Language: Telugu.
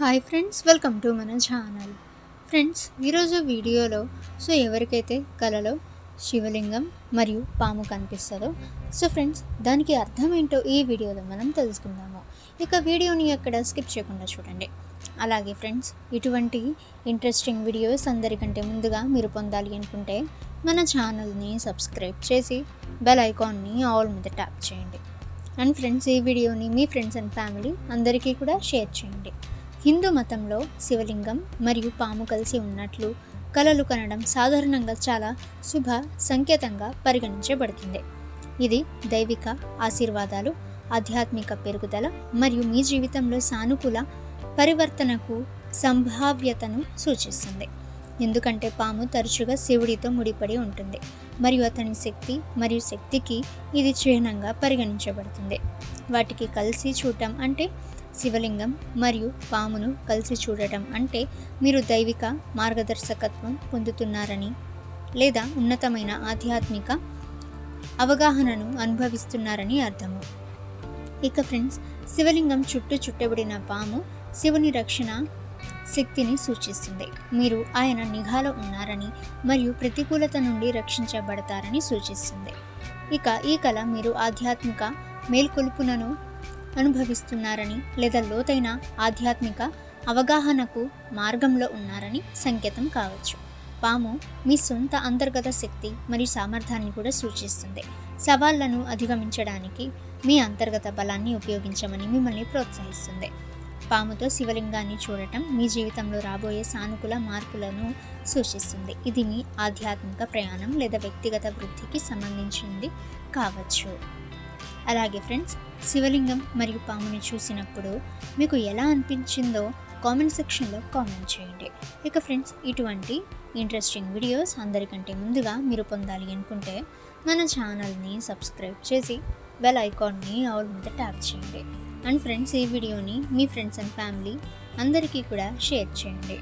హాయ్ ఫ్రెండ్స్ వెల్కమ్ టు మన ఛానల్ ఫ్రెండ్స్ ఈరోజు వీడియోలో సో ఎవరికైతే కలలో శివలింగం మరియు పాము కనిపిస్తుందో సో ఫ్రెండ్స్ దానికి అర్థం ఏంటో ఈ వీడియోలో మనం తెలుసుకుందాము. ఇక వీడియోని ఎక్కడ స్కిప్ చేయకుండా చూడండి. అలాగే ఫ్రెండ్స్ ఇటువంటి ఇంట్రెస్టింగ్ వీడియోస్ అందరికంటే ముందుగా మీరు పొందాలి అనుకుంటే మన ఛానల్ని సబ్స్క్రైబ్ చేసి బెల్ ఐకాన్ని ఆల్ మీద ట్యాప్ చేయండి. అండ్ ఫ్రెండ్స్ ఈ వీడియోని మీ ఫ్రెండ్స్ అండ్ ఫ్యామిలీ అందరికీ కూడా షేర్ చేయండి. హిందూ మతంలో శివలింగం మరియు పాము కలిసి ఉన్నట్లు కలలు కనడం సాధారణంగా చాలా శుభ సంకేతంగా పరిగణించబడుతుంది. ఇది దైవిక ఆశీర్వాదాలు ఆధ్యాత్మిక పెరుగుదల మరియు మీ జీవితంలో సానుకూల పరివర్తనకు సంభావ్యతను సూచిస్తుంది. ఎందుకంటే పాము తరచుగా శివుడితో ముడిపడి ఉంటుంది మరియు అతని శక్తి మరియు శక్తికి ఇది చిహ్నంగా పరిగణించబడుతుంది. వాటికి కలిసి చూడటం అంటే శివలింగం మరియు పామును కలిసి చూడటం అంటే మీరు దైవిక మార్గదర్శకత్వం పొందుతున్నారని లేదా ఉన్నతమైన ఆధ్యాత్మిక అవగాహనను అనుభవిస్తున్నారని అర్థము. ఇక ఫ్రెండ్స్ శివలింగం చుట్టూ చుట్టబడిన పాము శివుని రక్షణ శక్తిని సూచిస్తుంది. మీరు ఆయన నిఘాలో ఉన్నారని మరియు ప్రతికూలత నుండి రక్షించబడతారని సూచిస్తుంది. ఇక ఈ కళ మీరు ఆధ్యాత్మిక మేల్కొలుపునను అనుభవిస్తున్నారని లేదా లోతైన ఆధ్యాత్మిక అవగాహనకు మార్గంలో ఉన్నారని సంకేతం కావచ్చు. పాము మీ సొంత అంతర్గత శక్తి మరియు సామర్థ్యాన్ని కూడా సూచిస్తుంది. సవాళ్ళను అధిగమించడానికి మీ అంతర్గత బలాన్ని ఉపయోగించమని మిమ్మల్ని ప్రోత్సహిస్తుంది. పాముతో శివలింగాన్ని చూడటం మీ జీవితంలో రాబోయే సానుకూల మార్పులను సూచిస్తుంది. ఇది మీ ఆధ్యాత్మిక ప్రయాణం లేదా వ్యక్తిగత వృద్ధికి సంబంధించింది కావచ్చు. అలాగే ఫ్రెండ్స్ శివలింగం మరియు పాముని చూసినప్పుడు మీకు ఎలా అనిపించిందో కామెంట్ సెక్షన్లో కామెంట్ చేయండి. ఇక ఫ్రెండ్స్ ఇటువంటి ఇంట్రెస్టింగ్ వీడియోస్ అందరికంటే ముందుగా మీరు పొందాలి అనుకుంటే మన ఛానల్ని సబ్స్క్రైబ్ చేసి బెల్ ఐకాన్ని ఆల్ మీద ట్యాప్ చేయండి. అండ్ ఫ్రెండ్స్ ఈ వీడియోని మీ ఫ్రెండ్స్ అండ్ ఫ్యామిలీ అందరికీ కూడా షేర్ చేయండి.